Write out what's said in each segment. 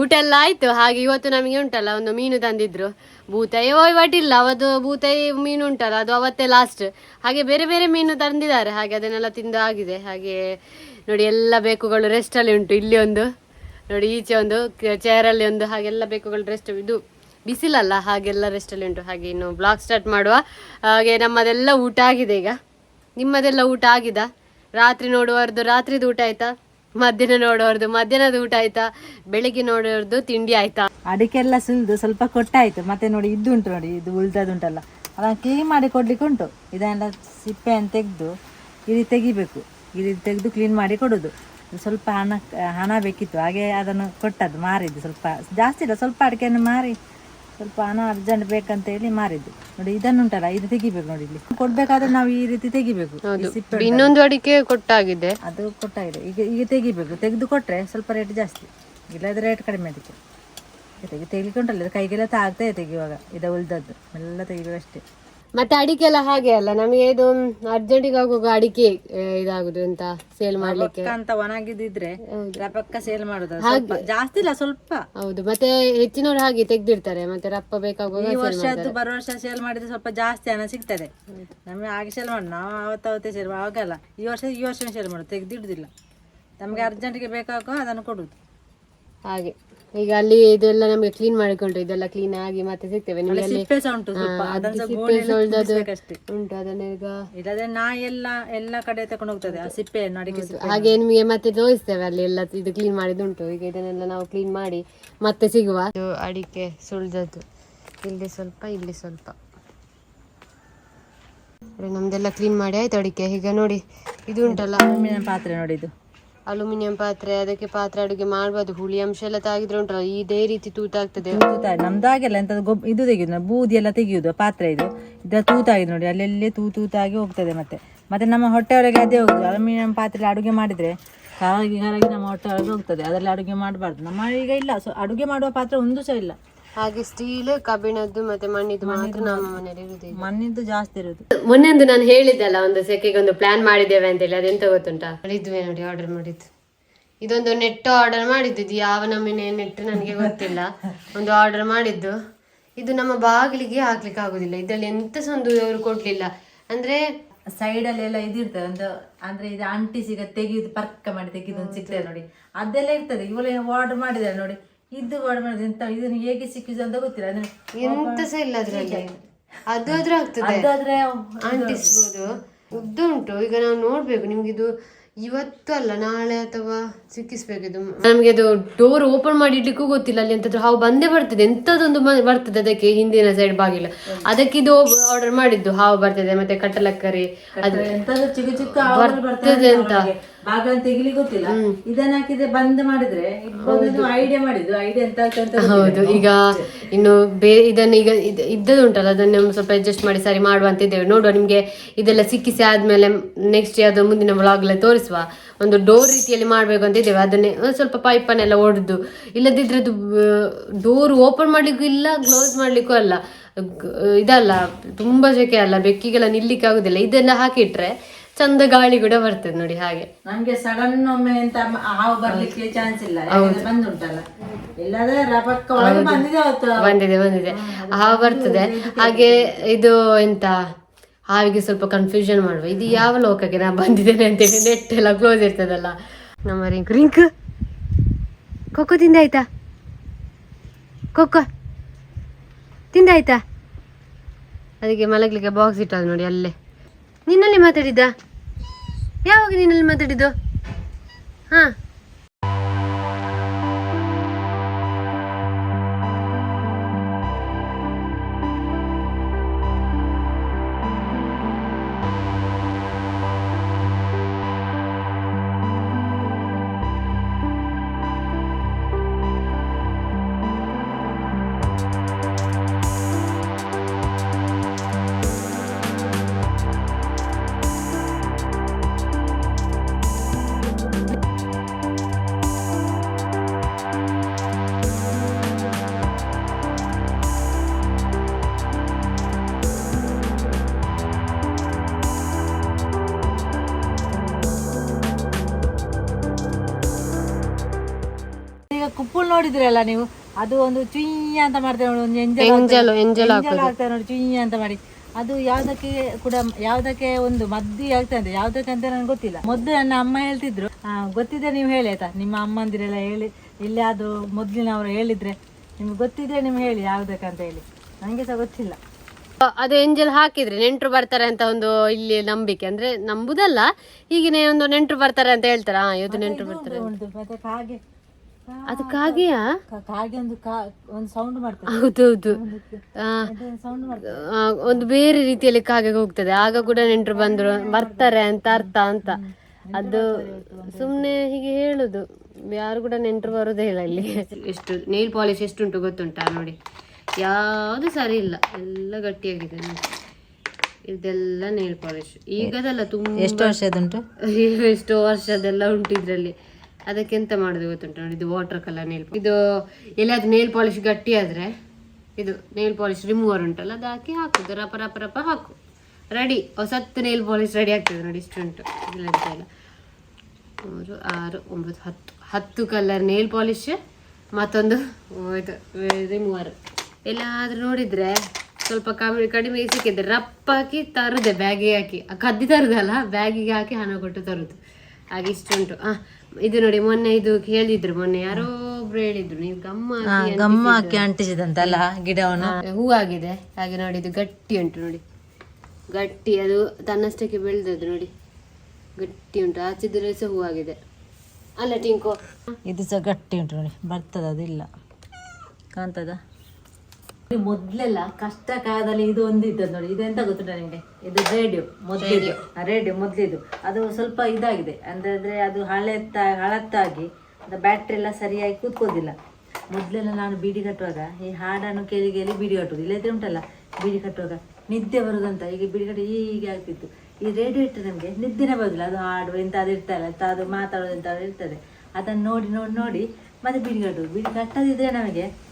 ಊಟ ಎಲ್ಲ ಆಯ್ತು. ಹಾಗೆ ಇವತ್ತು ನಮಗೆ ಉಂಟಲ್ಲ, ಒಂದು ಮೀನು ತಂದಿದ್ರು. ಭೂತಾಯಿ ವಹಿವಾಟಿಲ್ಲ, ಅವತ್ತು ಭೂತಾಯಿ ಮೀನು ಉಂಟಲ್ಲ, ಅದು ಅವತ್ತೇ ಲಾಸ್ಟ್ ಹಾಗೆ ಬೇರೆ ಬೇರೆ ಮೀನು ತಂದಿದ್ದಾರೆ. ಹಾಗೆ ಅದನ್ನೆಲ್ಲ ತಿಂದು ಆಗಿದೆ. ಹಾಗೆ ನೋಡಿ, ಎಲ್ಲ ಬೇಕುಗಳು ರೆಸ್ಟಲ್ಲಿ ಉಂಟು. ಇಲ್ಲಿ ಒಂದು, ನೋಡಿ, ಈಚೆ ಒಂದು ಚೇರಲ್ಲಿ ಒಂದು ಹಾಗೆಲ್ಲ ಬೇಕುಗಳು ರೆಸ್ಟ್ ಇದು ಬಿಸಿಲಲ್ಲ, ಹಾಗೆಲ್ಲ ರೆಸ್ಟಲ್ಲಿ ಉಂಟು. ಹಾಗೆ ಇನ್ನು ಬ್ಲಾಗ್ ಸ್ಟಾರ್ಟ್ ಮಾಡುವ. ಹಾಗೆ ನಮ್ಮದೆಲ್ಲ ಊಟ ಆಗಿದೆ ಈಗ. ನಿಮ್ಮದೆಲ್ಲ ಊಟ ಆಗಿದೆ? ರಾತ್ರಿ ನೋಡುವರ್ದು ರಾತ್ರಿದು ಊಟ ಆಯ್ತಾ? ಮಧ್ಯಾಹ್ನ ನೋಡೋರ್ದು, ಮಧ್ಯಾಹ್ನದ ಊಟ ಆಯ್ತಾ? ಬೆಳಿಗ್ಗೆ ನೋಡೋರ್ದು ತಿಂಡಿ ಆಯ್ತಾ? ಅಡಿಕೆ ಎಲ್ಲ ಸುಲಿದು ಸ್ವಲ್ಪ ಕೊಟ್ಟಾಯ್ತು. ಮತ್ತೆ ನೋಡಿ ಇದು ಉಂಟು ನೋಡಿ, ಇದು ಉಳ್ದದುಂಟಲ್ಲ. ಅದನ್ನು ಕ್ಲೀನ್ ಮಾಡಿ ಕೊಡ್ಲಿಕ್ಕೆ ಉಂಟು. ಇದನ್ನೆಲ್ಲ ಸಿಪ್ಪೆಯನ್ನು ತೆಗೆದು ಇಲ್ಲಿ ತೆಗಿಬೇಕು. ರೀತಿ ತೆಗೆದು ಕ್ಲೀನ್ ಮಾಡಿ ಕೊಡೋದು. ಸ್ವಲ್ಪ ಹಣ ಹಣ ಬೇಕಿತ್ತು. ಹಾಗೆ ಅದನ್ನು ಕೊಟ್ಟದ್ದು, ಮಾರಿದ್ದು ಸ್ವಲ್ಪ. ಜಾಸ್ತಿ ಇಲ್ಲ, ಸ್ವಲ್ಪ ಅಡಿಕೆಯನ್ನು ಮಾರಿ ಸ್ವಲ್ಪ ಹಣ ಅರ್ಜೆಂಟ್ ಬೇಕಂತ ಹೇಳಿ ಮಾರಿದ್ದು. ನೋಡಿ ಇದನ್ನುಂಟಲ್ಲ ಇದು ತೆಗಿಬೇಕು ನೋಡಿ ಇಲ್ಲಿ. ಕೊಡ್ಬೇಕಾದ್ರೆ ನಾವು ಈ ರೀತಿ ತೆಗಿಬೇಕು. ಈ ಸಿಪ್ಪೆ ಉಂಟಲ್ಲ. ಇನ್ನೊಂದು ಅಡಿಕೆ ಕೊಟ್ಟಾಗಿದೆ. ಅದು ಕೊಟ್ಟಾಗಿದೆ. ಈಗ ಈಗ ತೆಗಿಬೇಕು. ತೆಗೆದು ಕೊಟ್ರೆ ಸ್ವಲ್ಪ ರೇಟ್ ಜಾಸ್ತಿ. ಇಲ್ಲದ್ರೆ ರೇಟ್ ಕಡಿಮೆ ಅದಕ್ಕೆ. ತೆಗಿ ತೆಗಿಲಿಕ್ಕೆ ಉಂಟಲ್ಲ ಇದು ಕೈಗೆಲ್ಲ ತಾಗ್ತಾ ಇದೆ ತೆಗಿಯುವಾಗ. ಇದು ಉಳ್ದದ್ದು. ಎಲ್ಲ ತೆಗಿಬೇಕು ಅಷ್ಟೇ. ಮತ್ತೆ ಅಡಿಕೆ ಎಲ್ಲ ಹಾಗೆ ಅಲ್ಲ? ನಮಗೆ ಇದು ಅರ್ಜೆಂಟಿಗೆ ಆಗುವಾಗ ಅಡಿಕೆ ಇದಾಗುದು ಅಂತ ಸೇಲ್ ಮಾಡ್ಲಿಕ್ಕೆ. ಅಂತ ಒಣಗಿದಿದ್ರೆ ರಪಕ್ಕ ಸೇಲ್ ಮಾಡುದು ಜಾಸ್ತಿ ಇಲ್ಲ ಸ್ವಲ್ಪ. ಹೌದು ಮತ್ತೆ ಹೆಚ್ಚಿನವ್ರು ಹಾಗೆ ತೆಗ್ದಿರ್ತಾರೆ ಮತ್ತೆ ರಪ್ಪ ಬೇಕಾಗುವಾಗ ಈ ವರ್ಷದ್ದು ಬರೋ ವರ್ಷ ಸೇಲ್ ಮಾಡಿದ್ರೆ ಸ್ವಲ್ಪ ಜಾಸ್ತಿ ಹಣ ಸಿಗ್ತದೆ. ನಮಗೆ ಹಾಗೆ ಸೇಲ್ ಮಾಡಿ ನಾವು ಅವತ್ತವತ್ತೇ ಸೇಲ್ ಆವಾಗಲ್ಲ. ಈ ವರ್ಷ ಈ ವರ್ಷ ಸೇಲ್ ಮಾಡುದು ತೆಗ್ದಿಡುದಿಲ್ಲ. ನಮ್ಗೆ ಅರ್ಜೆಂಟಿಗೆ ಬೇಕಾಗೋ ಅದನ್ನು ಕೊಡುದು. ಹಾಗೆ. ಈಗ ಅಲ್ಲಿ ಇದೆಲ್ಲ ನಮಗೆ ಕ್ಲೀನ್ ಮಾಡಿಕೊಂಡ್ರೆ ಇದೆಲ್ಲ ಕ್ಲೀನ್ ಆಗಿ ಮತ್ತೆ ಸಿಗ್ತೇವೆ. ನಿಮಗೆ ಅಲ್ಲಿ ಸಿಪ್ಪೆ ಸಹ ಉಂಟು ಸ್ವಲ್ಪ. ಅದನ್ನ ಸಹ ಸಿಪ್ಪೆ ಗೋಣಿ ಎಲ್ಲ ಸೊಳ್ದದ್ದು ತುಂಬಿಸ್ಬೇಕಷ್ಟೇ. ಉಂಟು ಅದನ್ನ ಈಗ ಇಲ್ಲದ್ರೆ ನಾಯಿ ಎಲ್ಲ ಎಲ್ಲ ಕಡೆ ತಕೊಂಡು ಹೋಗ್ತದೆ ಆ ಸಿಪ್ಪೆಯನ್ನು ಅಡಿಕೆ ಸಿಪ್ಪೆ ಹಾಗೆ ನಿಮಗೆ ಮತ್ತೆ ತೋರಿಸ್ತೇವೆ ಅಲ್ಲಿ ಎಲ್ಲ ಇದು ಕ್ಲೀನ್ ಮಾಡಿದುಂಟು ಈಗ ಇದನ್ನೆಲ್ಲ ನಾವು ಕ್ಲೀನ್ ಮಾಡಿ ಮತ್ತೆ ಸಿಗುವ. ಇದು ಅಡಿಕೆ ಸುಳ್ದದ್ದು. ಇಲ್ಲಿ ಸ್ವಲ್ಪ ಇಲ್ಲಿ ಸ್ವಲ್ಪ. ನಮ್ದೆಲ್ಲ ಕ್ಲೀನ್ ಮಾಡಿ ಆಯ್ತು ಅಡಿಕೆ. ಈಗ ನೋಡಿ ಇದು ಉಂಟಲ್ಲ. ಪಾತ್ರೆ ನೋಡಿ ಇದು. ಅಲ್ಯೂಮಿನಿಯಂ ಪಾತ್ರೆ, ಅದಕ್ಕೆ ಪಾತ್ರೆ ಅಡುಗೆ ಮಾಡಬಾರ್ದು ಹುಳಿ ಅಂಶ ಎಲ್ಲ ತಾಗಿದ್ರೆ ಉಂಟು ಇದೇ ರೀತಿ ತೂತಾಗ್ತದೆ. ತೂತಾಗಿ, ನಮ್ದಾಗೆಲ್ಲ ಎಂತ ಇದು ತೆಗೆಯುದು ಬೂದಿ ಎಲ್ಲ ತೆಗೆಯುದು, ಪಾತ್ರೆ ಇದು. ಇದರ ತೂತಾಗಿದೆ ನೋಡಿ, ಅಲ್ಲೆಲ್ಲೇ ತೂ, ತೂತಾಗಿ ಹೋಗ್ತದೆ ಮತ್ತೆ. ಮತ್ತೆ ನಮ್ಮ ಹೊಟ್ಟೆ ಒಳಗೆ ಅದೇ ಹೋಗುದು ಅಲ್ಯೂಮಿನಿಯಂ ಪಾತ್ರೆ ಅಡುಗೆ ಮಾಡಿದ್ರೆ ಹಾಗಾಗಿ ಹಾಗಾಗಿ ನಮ್ಮ ಹೊಟ್ಟೆ ಒಳಗೆ ಹೋಗ್ತದೆ. ಅದರಲ್ಲಿ ಅಡುಗೆ ಮಾಡಬಾರ್ದು. ನಮ್ಮ ಈಗ ಇಲ್ಲ. ಸೊ, ಅಡುಗೆ ಮಾಡುವ ಪಾತ್ರೆ ಒಂದು ಸಹ ಇಲ್ಲ. ಹಾಗೆ ಸ್ಟೀಲ್ ಕಬ್ಬಿಣದ್ದು ಮತ್ತೆ ಮಣ್ಣಿದ್ದು ಮಾತ್ರ ನಮ್ಮ ಮನೇಲಿ ಇರುದು ಮಣ್ಣಿದ್ದು ಜಾಸ್ತಿ ಇರುದು. ಮೊನ್ನೆ ಒಂದು ನಾನು ಹೇಳಿದ್ದಲ್ಲ ಒಂದು ಸೆಕೆಗೆ ಒಂದು ಪ್ಲಾನ್ ಮಾಡಿದ್ದೇವೆ ಅಂತೇಳಿ ಅದೆಂತ ಗೊತ್ತುಂಟಾ? ಇದ್ವಿ ನೋಡಿ ಆರ್ಡರ್ ಮಾಡಿದ್ದು. ಇದೊಂದು ನೆಟ್ ಆರ್ಡರ್ ಮಾಡಿದ್ದು ಇದು ಯಾವ ನಮೂನೆ ನೆಟ್ ನನಗೆ ಗೊತ್ತಿಲ್ಲ. ಒಂದು ಆರ್ಡರ್ ಮಾಡಿದ್ದು. ಇದು ನಮ್ಮ ಬಾಗಿಲಿಗೆ ಹಾಕ್ಲಿಕ್ಕೆ ಆಗುದಿಲ್ಲ. ಇದರಲ್ಲಿ ಎಂತ ಒಂದು ಅವರು ಕೊಡ್ಲಿಲ್ಲ. ಅಂದ್ರೆ ಸೈಡ್ ಅಲ್ಲಿ ಎಲ್ಲ ಇದಿರ್ತದೆ ಒಂದು ಅಂದ್ರೆ ಇದು ಆಂಟಿ ಸಿಗ ತೆಗೆದು ಪರ್ಕ ಮಾಡಿ ತೆಗೆದು ಒಂದು ಸಿಗ್ತದೆ ನೋಡಿ. ಅದೆಲ್ಲ ಇರ್ತದೆ. ಇವಳು ಆರ್ಡರ್ ಮಾಡಿದ್ದಾರೆ ನೋಡಿ. ಇದು ಮಾಡಿದ್ರೆ ಎಂತ ಇದನ್ನು ಹೇಗೆ ಸಿಕ್ಕಿದ್ದು ಅಂತ ಗೊತ್ತಿಲ್ಲ. ಎಂತಸ ಎಂತ ಸಹ ಇಲ್ಲ ಅದ್ರಲ್ಲಿ. ಅದು ಆದ್ರೂ ಆಗ್ತದೆ. ಅದಾದ್ರೆ ಅಂಟಿಸ್ಬೋದು ಉದ್ದ ಉಂಟು. ಈಗ ನಾವು ನೋಡ್ಬೇಕು. ನಿಮ್ಗೆ ಇದು ಇವತ್ತು ಅಲ್ಲ ನಾಳೆ ಅಥವಾ ಸಿಕ್ಕಿಸ್ಬೇಕು ಇದು. ನಮ್ಗೆ ಅದು ಡೋರ್ ಓಪನ್ ಮಾಡಿ ಇಡ್ಲಿಕ್ಕೂ ಗೊತ್ತಿಲ್ಲ. ಅಲ್ಲಿ ಎಂತಾದ್ರು ಹಾವು ಬಂದೇ ಬರ್ತದೆ. ಎಂತದೊಂದು ಬರ್ತದೆ. ಅದಕ್ಕೆ ಹಿಂದಿನ ಸೈಡ್ ಬಾಗಿಲ್ಲ ಅದಕ್ಕೆ ಇದು ಆರ್ಡರ್ ಮಾಡಿದ್ದು. ಹಾವು ಬರ್ತದೆ. ಮತ್ತೆ ಕಟ್ಟಲಕ್ಕರಿ ಅದು ಬರ್ತದೆ ಅಂತ. ಒಳಗೆ. ಅಂತ ತೆಗಿಲಿಕ್ಕೆ ಗೊತ್ತಿಲ್ಲ. ಇದನ್ನ ಹಾಕಿದ್ರೆ ಬಂದ್ ಮಾಡಿದ್ರೆ ಐಡಿಯಾ ಮಾಡಿದ್ದು. ಐಡಿಯಾ ಎಂತ ಆಗ್ತದೆ. ಹೌದು. ಈಗ ಇನ್ನು ಬೇ ಇದನ್ನ ಈಗ ಇದ್- ಇದ್ದದ್ದು ಉಂಟಲ್ಲ ಅದನ್ನ ಸ್ವಲ್ಪ ಅಡ್ಜಸ್ಟ್ ಮಾಡಿ ಸರಿ ಮಾಡುವ ಅಂತ ಇದ್ದೇವೆ. ನೋಡುವ ನಿಮ್ಗೆ ಇದೆಲ್ಲ ಸಿಕ್ಕಿಸಿ ಆದ್ಮೇಲೆ ನೆಕ್ಸ್ಟ್ ಯಾವ್ದೋ ಮುಂದಿನ ವ್ಲಾಗ್ ತೋರಿಸುವ. ಒಂದು ಡೋರ್ ರೀತಿಯಲ್ಲಿ ಮಾಡ್ಬೇಕು ಅಂತ ಇದ್ದೇವೆ. ಅದನ್ನೇ ಒಂದ್ ಸ್ವಲ್ಪ ಪೈಪನ್ನೆಲ್ಲ ಒಡೆದು. ಇಲ್ಲದಿದ್ರೆ ಅದು ಡೋರ್ ಓಪನ್ ಮಾಡ್ಲಿಕ್ಕೂ ಇಲ್ಲ ಕ್ಲೋಸ್ ಮಾಡ್ಲಿಕ್ಕೂ ಅಲ್ಲ. ಇದಲ್ಲ ತುಂಬಾ ಸೆಕೆ ಅಲ್ಲ. ಬೆಕ್ಕಿಗೆಲ್ಲ ನಿಲ್ಲಿಕ್ಕೆ ಆಗುದಿಲ್ಲ ಇದೆಲ್ಲ ಹಾಕಿಟ್ರೆ ಚಂದ ಗಾಳಿ ಕೂಡ ಬರ್ತದೆ ನೋಡಿ ಹಾಗೆ. ನಮ್ಗೆ ಸಡನ್ ಒಮ್ಮೆ ಎಂತ ಹಾವು ಬರ್ಲಿಕ್ಕೆ ಚಾನ್ಸ್ ಇಲ್ಲ. ಯಾಕಂದ್ರೆ ಬಂದುಂಟಲ್ಲ. ಇಲ್ಲದ್ರೆ ರಪಕ್ಕ ಒಳಗೆ ಬಂದಿದೆ ಅವತ್ತು ಬಂದಿದೆ ಬಂದಿದೆ. ಹಾವು ಬರ್ತದೆ. ಹಾಗೆ ಇದು ಎಂತ ಹಾವಿಗೆ ಸ್ವಲ್ಪ ಕನ್ಫ್ಯೂಷನ್ ಮಾಡುವ. ಇದು ಯಾವ ಲೋಕಕ್ಕೆ ನಾ ಬಂದಿದ್ದೇನೆ ಅಂತೇಳಿ ನೆಟ್ ಎಲ್ಲ ಕ್ಲೋಸ್ ಇರ್ತದಲ್ಲ. ನಮ್ಮ ರಿಂಕ್ ರಿಂಕ್! ಕೊಕ್ಕೋ ತಿಂದಾಯ್ತಾ? ಕೊಕ್ಕೋ! ತಿಂದಾಯ್ತಾ? ಅದಕ್ಕೆ ಮಲಗ್ಲಿಕ್ಕೆ ಬಾಕ್ಸ್ ಇಟ್ಟದು ನೋಡಿ ಅಲ್ಲೇ. ನಿನ್ನಲ್ಲಿ ಮಾತಾಡಿದ್ದ? ಯಾವಾಗ ನಿನ್ನಲ್ಲಿ ಮಾತಾಡಿದ್ದು? ಹಾ. ನೋಡಿದ್ರಲ್ಲ ನೀವು? ಅದು ಒಂದು ಚುಯ್ಯ ಅಂತ ಮಾಡ್ತೇವೆ ನೋಡಿ ಒಂದು ಎಂಜಲ್ ಎಂಜಲ್ ಎಂಜಲ್ ಆಗ್ತದೆ. ನೋಡಿ ಚುಯ್ಯ ಅಂತ ಮಾಡಿ. ಅದು ಯಾವ್ದಕ್ಕೆ ಕೂಡ ಯಾವ್ದಕ್ಕೆ ಒಂದು ಮದ್ದು ಆಗ್ತದೆ ಯಾವ್ದಕ್ಕೆ ಅಂತ ನನಗೆ ಗೊತ್ತಿಲ್ಲ. ಮೊದ್ಲು ನನ್ನ ಅಮ್ಮ ಹೇಳ್ತಿದ್ರು. ಗೊತ್ತಿದ್ರೆ ನೀವು ಹೇಳಿ ಆಯ್ತಾ? ನಿಮ್ಮ ಅಮ್ಮಂದಿರೆಲ್ಲ ಹೇಳಿ ಇಲ್ಲಿ ಅದು ಮೊದ್ಲಿನವರು ಹೇಳಿದ್ರೆ ನಿಮ್ಗೆ ಗೊತ್ತಿದ್ರೆ ನಿಮ್ಗೆ ಹೇಳಿ ಯಾವ್ದಕ್ಕೆ ಅಂತ ಹೇಳಿ. ನನಗೆ ಸಹ ಗೊತ್ತಿಲ್ಲ. ಅದು ಎಂಜಲ್ ಹಾಕಿದ್ರೆ ನೆಂಟರು ಬರ್ತಾರೆ ಅಂತ ಒಂದು ಇಲ್ಲಿ ನಂಬಿಕೆ. ಅಂದ್ರೆ ನಂಬುದಲ್ಲ ಈಗಿನ ಒಂದು ನೆಂಟರು ಬರ್ತಾರೆ ಅಂತ ಹೇಳ್ತಾರೆ. ಹಾ ಇವತ್ತು ನೆಂಟರು ಬರ್ತಾರೆ ಕಾಗೆ ಅದು ಕಾಗೆಯಾ ಕಾಗೆ ಒಂದು ಒಂದು ಸೌಂಡ್ ಮಾಡ್ತದೆ. ಹೌದೌದು. ಆ, ಸೌಂಡ್ ಮಾಡ್ತದೆ. ಒಂದು ಬೇರೆ ರೀತಿಯಲ್ಲಿ ಕಾಗೆ ಹೋಗ್ತದೆ. ಆಗ ಕೂಡ ನೆಂಟರು ಬಂದ್ರು ಬರ್ತಾರೆ ಅಂತ ಅರ್ಥ ಅಂತ. ಅದು ಸುಮ್ನೆ ಹೀಗೆ ಹೇಳುದು. ಯಾರು ಕೂಡ ನೆಂಟರು ಬರೋದೇ ಇಲ್ಲ ಇಲ್ಲಿ ಎಷ್ಟು ನೇಲ್ ಪಾಲಿಶ್ ಎಷ್ಟುಂಟು ಗೊತ್ತುಂಟಾ ನೋಡಿ. ಯಾವುದು ಸರಿ ಇಲ್ಲ. ಎಲ್ಲ ಗಟ್ಟಿಯಾಗಿದೆ. ಇದೆಲ್ಲ ನೇಲ್ ಪಾಲಿಶ್ ಈಗದಲ್ಲ ತುಂಬ ಎಷ್ಟು ವರ್ಷದುಂಟು ಎಷ್ಟೋ ವರ್ಷದೆಲ್ಲ ಉಂಟು ಇದ್ರಲ್ಲಿ. ಅದಕ್ಕೆ ಎಂತ ಮಾಡುದು ಗೊತ್ತುಂಟು ನೋಡಿ, ಇದು ವಾಟರ್ ಕಲರ್ ನೇಲ್ ಇದು ಎಲ್ಲಾದ್ರೂ ನೇಲ್ ಪಾಲಿಶ್ ಗಟ್ಟಿ ಆದ್ರೆ, ಇದು ನೇಲ್ ಪಾಲಿಶ್ ರಿಮೂವರ್ ಉಂಟಲ್ಲ, ಅದು ಹಾಕಿ ಹಾಕುದು, ರಪ ರಪ ರಪ ಹಾಕು. ರೆಡಿ ಹೊಸತ್ತು ನೇಲ್ ಪಾಲಿಷ್ ರೆಡಿ ಆಗ್ತದೆ ನೋಡಿ ಇಷ್ಟು ಉಂಟು ಇಲ್ಲ. ಮೂರು, ಆರು, ಒಂಬತ್ತು, ಹತ್ತು. ಹತ್ತು ಕಲರ್ ನೇಲ್ ಪಾಲಿಶ್ ಮತ್ತೊಂದು ಇದು ರಿಮೂವರ್ ಎಲ್ಲಾದರೂ ನೋಡಿದ್ರೆ ಸ್ವಲ್ಪ ಕಮ್ಮಿ, ಕಡಿಮೆ ಸಿಕ್ಕಿದ್ರೆ ರಪ್ಪ ಹಾಕಿ ತರುದೆ ಬ್ಯಾಗಿಗೆ ಹಾಕಿ. ಕದ್ದಿ ತರುದಲ್ಲ ಬ್ಯಾಗಿಗೆ ಹಾಕಿ ಹಣ ಕೊಟ್ಟು ತರುದು. ಹಾಗೆ ಇಷ್ಟುಂಟು. ಆ ಇದು ನೋಡಿ ಮೊನ್ನೆ ಇದು ಹೇಳಿದ್ರು ಮೊನ್ನೆ ಯಾರೋ ಒಬ್ರು ಹೇಳಿದ್ರು ನೀವು ಗಮ್ಮ ಹಾಕಿ ಗಮ್ಮ ಹಾಕಿ ಅಂಟಿಸಿದಂತಲ್ಲ ಗಿಡವನ್ನು? ಹೂ ಆಗಿದೆ. ಹಾಗೆ ನೋಡಿ ಇದು ಗಟ್ಟಿ ಉಂಟು ನೋಡಿ. ಗಟ್ಟಿ ಅದು ತನ್ನಷ್ಟಕ್ಕೆ ಬೆಳೆದದ್ದು ನೋಡಿ. ಗಟ್ಟಿ ಉಂಟು ಆಚಿದ್ರೆ ಸಹ ಆಗಿದೆ. ಅಲ್ಲ ಟಿಂಕೋ. ಇದು ಸಹ ಗಟ್ಟಿ ಉಂಟು ನೋಡಿ ಬರ್ತದ ಅದಿಲ್ಲ. ಕಾಣ್ತದ? ಮೊದ್ಲೆಲ್ಲ ಕಷ್ಟ ಕಾಲದಲ್ಲಿ ಇದು ಒಂದು ಇದ್ದದ್ದು ನೋಡಿ ಇದು ಎಂತ ಗೊತ್ತುಂಟ ನಿಮಗೆ ಇದು ರೇಡಿಯೋ ಮೊದ್ಲಿದು ರೇಡಿಯೋ. ಮೊದ್ಲಿದ್ದು. ಅದು ಸ್ವಲ್ಪ ಇದಾಗಿದೆ. ಅಂದ್ರೆ ಅದು ಹಳೆತ್ತ ಹಳತ್ತಾಗಿ ಬ್ಯಾಟ್ರಿ ಎಲ್ಲ ಸರಿಯಾಗಿ ಕೂತ್ಕೋದಿಲ್ಲ ಮೊದ್ಲೆಲ್ಲ ನಾನು ಬೀಡಿ ಕಟ್ಟುವಾಗ ಈ ಹಾಡನ್ನು ಕೇಳಿ ಕೇಳಿ ಬೀಡಿ ಕಟ್ಟುದು ಇಲ್ಲದ್ರೆ ಉಂಟಲ್ಲ ಬೀಡಿ ಕಟ್ಟುವಾಗ. ನಿದ್ದೆ ಬರುದಂತ ಈಗ ಬೀಡಿ ಕಟ್ಟಿ ಹೀಗೆ ಆಗ್ತಿತ್ತು. ಈ ರೇಡಿಯೋ ಇಟ್ಟರೆ ನಮಗೆ ನಿದ್ದೆನೇ ಬರೋದಿಲ್ಲ. ಅದು ಹಾಡು ಎಂತ ಅದು ಇರ್ತಲ್ಲ ಅದು ಮಾತಾಡೋದು ಎಂತ ಇರ್ತದೆ. ಅದನ್ನು ನೋಡಿ ನೋಡಿ ನೋಡಿ ಮತ್ತೆ ಬೀಡಿ ಕಟ್ಟುವುದು. ಬೀಡಿ ಕಟ್ಟದಿದ್ರೆ ನಮಗೆ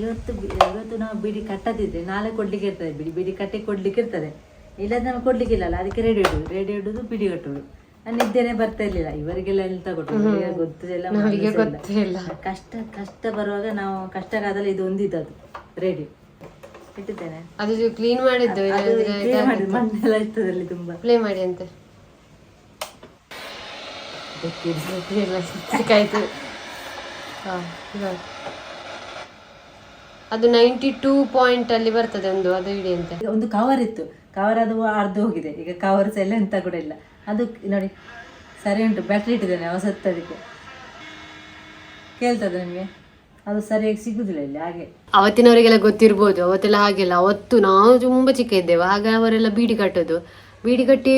ಇವತ್ತು ಇವತ್ತು ನಾವು ಬಿಡಿ ಕಟ್ಟದಿದ್ರೆ ನಾಳೆ ಕೊಡ್ಲಿಕ್ಕೆ ಇರ್ತದೆ ಬಿಡಿ ಬಿಡಿ ಕಟ್ಟಿ ಕೊಡ್ಲಿಕ್ಕೆ ಇರ್ತದೆ. ಇಲ್ಲಾದ್ರೆ ನಾವು ಕೊಡ್ಲಿಕ್ಕಿಲ್ಲ ಅಲ್ಲ ಅದಕ್ಕೆ ರೆಡಿ ಇಡುದು ರೆಡಿ ಇಡುದು ಬಿಡಿ ಕಟ್ಟುದು ನಾನು ನಿದ್ದೆನೆ ಬರ್ತಾ ಇರ್ಲಿಲ್ಲ ಇವರಿಗೆಲ್ಲ ಎಂತ ಕೊಟ್ಟರು ಗೊತ್ತಿಲ್ಲ ಕಷ್ಟ ಕಷ್ಟ ಬರುವಾಗ ನಾವು ಕಷ್ಟ ಕಾದಲ್ಲ ಇದು ಅದು ರೆಡಿ ಇಟ್ಟಿದ್ದೇನೆ. ಅದು ಕ್ಲೀನ್ ಮಾಡಿದ್ದು ಮಣ್ಣೆಲ್ಲ ಇರ್ತದೆ ಅಲ್ಲಿ ತುಂಬಾ. ಪ್ಲೇ ಮಾಡಿ ಅಂತೆ. ಕಾಯ್ತು. ಹಾ. ಅದು ನೈಂಟಿ ಟೂ ಪಾಯಿಂಟ್ ಅಲ್ಲಿ ಬರ್ತದೆ ಒಂದು ಅದು ಇಡಿ ಅಂತ. ಒಂದು ಕವರ್ ಇತ್ತು. ಕವರ್ ಅದು ಅರ್ಧ ಹೋಗಿದೆ. ಈಗ ಕವರ್ ಸಹ ಎಲ್ಲ ಎಂತ ಕೂಡ ಇಲ್ಲ. ಅದು ನೋಡಿ ಸರಿ ಉಂಟು. ಬ್ಯಾಟ್ರಿ ಇಟ್ಟಿದ್ದೇನೆ ಹೊಸತ್ತದಕ್ಕೆ ಕೇಳ್ತದೆ ನಿಮಗೆ? ಅದು ಸರಿಯಾಗಿ ಸಿಗುದಿಲ್ಲ ಇಲ್ಲಿ ಹಾಗೆ. ಅವತ್ತಿನವರಿಗೆಲ್ಲ ಗೊತ್ತಿರ್ಬೋದು. ಅವತ್ತೆಲ್ಲ ಹಾಗೆಲ್ಲ. ಅವತ್ತು ನಾವು ತುಂಬಾ ಚಿಕ್ಕ ಇದ್ದೇವೆ. ಆಗ ಅವರೆಲ್ಲ ಬೀಡಿ ಕಟ್ಟೋದು. ಬೀಡಿ ಕಟ್ಟಿ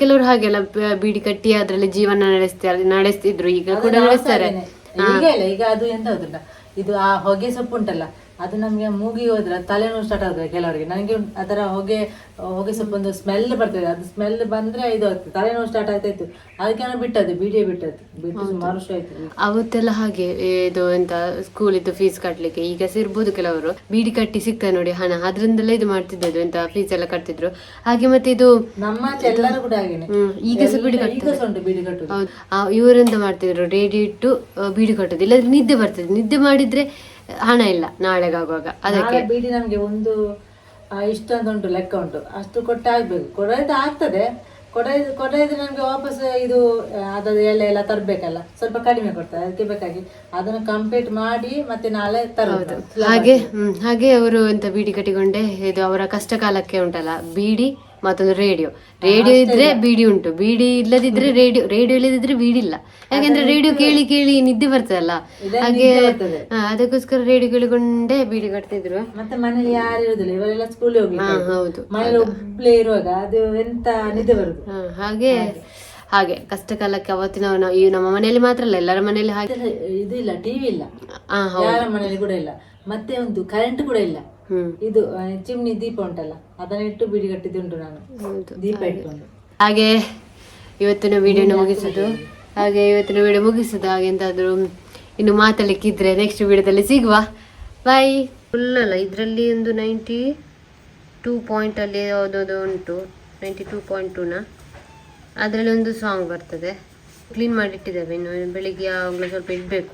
ಕೆಲವರು ಹಾಗೆಲ್ಲ ಬೀಡಿ ಕಟ್ಟಿ ಅದರಲ್ಲಿ ಜೀವನ ನಡೆಸ್ತಾರೆ ನಡೆಸ್ತಿದ್ರು. ಈಗ ಕೂಡ ನಡೆಸ್ತಾರೆ. ಈಗ ಅದು ಎಂತ ಇದು ಆ ಹೊಗೆ ಸೊಪ್ಪು ಉಂಟಲ್ಲ ಅದು ನಮಗೆ ಮೂಗಿ ಹೋದ್ರೆ ತಲೆನೋವು ಸ್ಟಾರ್ಟ್ ಆಗ್ತದೆ ಕೆಲವರಿಗೆ. ನನಗೆ ಅದರ ಹೊಗೆ ಹೊಗೆ ಸೊಪ್ಪು ಒಂದು ಸ್ಮೆಲ್ ಬರ್ತದೆ. ಅದು ಸ್ಮೆಲ್ ಬಂದ್ರೆ ಇದು ಆಗ್ತದೆ. ತಲೆನೋವು ಸ್ಟಾರ್ಟ್ ಆಗ್ತಾ ಇತ್ತು. ಅದಕ್ಕೆ ನಾನು ಬಿಟ್ಟದ್ದು ಬಿಡಿಯೇ ಬಿಟ್ಟದ್ದು. ಬಿಟ್ಟು ಸುಮಾರು ವರ್ಷ ಆಯ್ತು. ಅವತ್ತೆಲ್ಲ ಹಾಗೆ ಇದು ಎಂತ ಸ್ಕೂಲ್ ಇದ್ದು ಫೀಸ್ ಕಟ್ಲಿಕ್ಕೆ ಈಗ ಸಿರ್ಬಹುದು ಇರ್ಬೋದು ಕೆಲವರು. ಬೀಡಿ ಕಟ್ಟಿ ಸಿಗ್ತದೆ ನೋಡಿ ಹಣ. ಅದರಿಂದಲೇ ಇದು ಮಾಡ್ತಿದ್ದದ್ದು ಎಂತ ಫೀಸ್ ಎಲ್ಲ ಕಟ್ತಿದ್ರು. ಹಾಗೆ ಮತ್ತೆ ಇದು ನಮ್ಮ ಎಲ್ಲರೂ ಕೂಡ ಹಾಗೇನೆ. ಈಗ ಸಹ ಬೀಡಿ ಉಂಟು ಬೀಡಿ ಕಟ್ಟುದು. ಆ, ಇವರೆಂತ ಮಾಡ್ತಿದ್ರು? ರೇಡಿಯೋ ಇಟ್ಟು ಬಿಡಿ ಕಟ್ಟೋದು. ಇಲ್ಲಾದ್ರೆ ನಿದ್ದೆ ಬರ್ತದೆ. ನಿದ್ದೆ ಮಾಡಿದ್ರೆ ಹಣ ಇಲ್ಲ ನಾಳೆಗಾಗುವಾಗ. ಅದಕ್ಕೆ ಬಿಡಿ ನಮ್ಗೆ ಒಂದು ಇಷ್ಟ ಅಂತ ಉಂಟು ಲೆಕ್ಕ ಉಂಟು. ಅಷ್ಟು ಕೊಟ್ಟಾಗ್ಬೇಕು. ಕೊಡೋದು ಆಗ್ತದೆ. ಕೊಡೋದು ಕೊಡೋದು ನಮಗೆ ವಾಪಸ್ ಇದು ಅದರ ಎಲೆ ಎಲ್ಲ ತರ್ಬೇಕಲ್ಲ. ಸ್ವಲ್ಪ ಕಡಿಮೆ ಕೊಡ್ತಾರೆ ಅದಕ್ಕೆ ಬೇಕಾಗಿ. ಅದನ್ನು ಕಂಪ್ಲೀಟ್ ಮಾಡಿ ಮತ್ತೆ ನಾಳೆ ತರೋದು. ಹಾಗೆ ಹಾಗೆ ಅವರು ಎಂತ ಬೀಡಿ ಕಟ್ಟಿಕೊಂಡೆ ಇದು ಅವರ ಕಷ್ಟ ಕಾಲಕ್ಕೆ ಉಂಟಲ್ಲ. ಬೀಡಿ ಮತ್ತೊಂದು ರೇಡಿಯೋ. ರೇಡಿಯೋ ಇದ್ರೆ ಬಿಡಿ ಉಂಟು. ಬಿಡಿ ಇಲ್ಲದಿದ್ರೆ ರೇಡಿಯೋ ರೇಡಿಯೋ ಇಲ್ಲದಿದ್ರೆ ಬೀಡಿ ಇಲ್ಲ ಯಾಕಂದ್ರೆ ರೇಡಿಯೋ ಕೇಳಿ ಕೇಳಿ ನಿದ್ದೆ ಬರ್ತದಲ್ಲ. ಹಾಗೆ ಅದಕ್ಕೋಸ್ಕರ ರೇಡಿಯೋ ಕೇಳಿಕೊಂಡೇ ಬೀಡಿ ಕಟ್ತಿದ್ರು. ಮತ್ತೆ ಮನೇಲಿ ಯಾರು ಇರುದಿಲ್ಲ. ಇವರೆಲ್ಲ ಸ್ಕೂಲ್ ಹೋಗಿ ಹೌದು. ಮನೇಲಿ ಒಬ್ಳೇ ಇರುವಾಗ ಅದು ಎಂತ ನಿದ್ದೆ ಬರುದು. ಹಾಗೆ ಹಾಗೆ. ಕಷ್ಟ ಕಾಲಕ್ಕೆ ಅವತ್ತಿನ ನಾವು- ಈ ನಮ್ಮ ಮನೆಯಲ್ಲಿ ಮಾತ್ರ ಅಲ್ಲ ಎಲ್ಲರ ಮನೆಯಲ್ಲಿ ಹಾಗೆ. ಇದು ಇಲ್ಲ ಟಿವಿ ಇಲ್ಲ. ಯಾರ ಮನೇಲಿ ಕೂಡ ಇಲ್ಲ. ಮತ್ತೆ ಒಂದು ಕರೆಂಟ್ ಕೂಡ ಇಲ್ಲ. ಇದು ಚಿಮ್ನಿ ದೀಪ ಉಂಟಲ್ಲ ಅದನ್ನ ಇಟ್ಟು ಬಿಡಿ ಕಟ್ಟಿದ್ದುಂಟು ನಾನು. ದೀಪ ಇಟ್ಕೊಂಡು ಹಾಗೆ ಇವತ್ತಿನ ವಿಡಿಯೋನ ಮುಗಿಸುದು. ಹಾಗೆ ಇವತ್ತಿನ ವಿಡಿಯೋ ಮುಗಿಸುದು. ಹಾಗೆ ಎಂತಾದರೂ ಇನ್ನು ಮಾತಾಡಲಿಕ್ಕಿದ್ರೆ ನೆಕ್ಸ್ಟ್ ವಿಡಿಯೋದಲ್ಲಿ ಸಿಗುವ. ಬಾಯ್ ಫುಲ್ ಅಲ್ಲ ಇದರಲ್ಲಿ ಒಂದು ನೈಂಟಿ ಟೂ ಪಾಯಿಂಟಲ್ಲಿ ಯಾವುದಾದ್ರು ಉಂಟು. ನೈಂಟಿ ಟೂ ಪಾಯಿಂಟ್ ಟೂನ ಅದರಲ್ಲಿ ಒಂದು ಸಾಂಗ್ ಬರ್ತದೆ. ಕ್ಲೀನ್ ಮಾಡಿಟ್ಟಿದ್ದೇವೆ ಇನ್ನು ಬೆಳಿಗ್ಗೆ ಯಾವಾಗಲೂ ಸ್ವಲ್ಪ ಇಡಬೇಕು.